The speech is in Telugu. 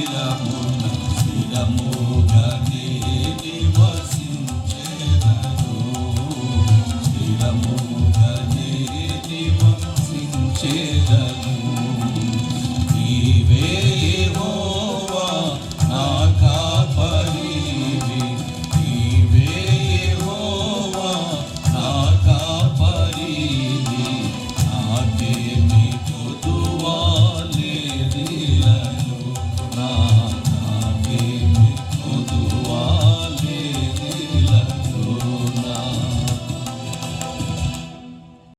స్థిరము స్థిరము గతి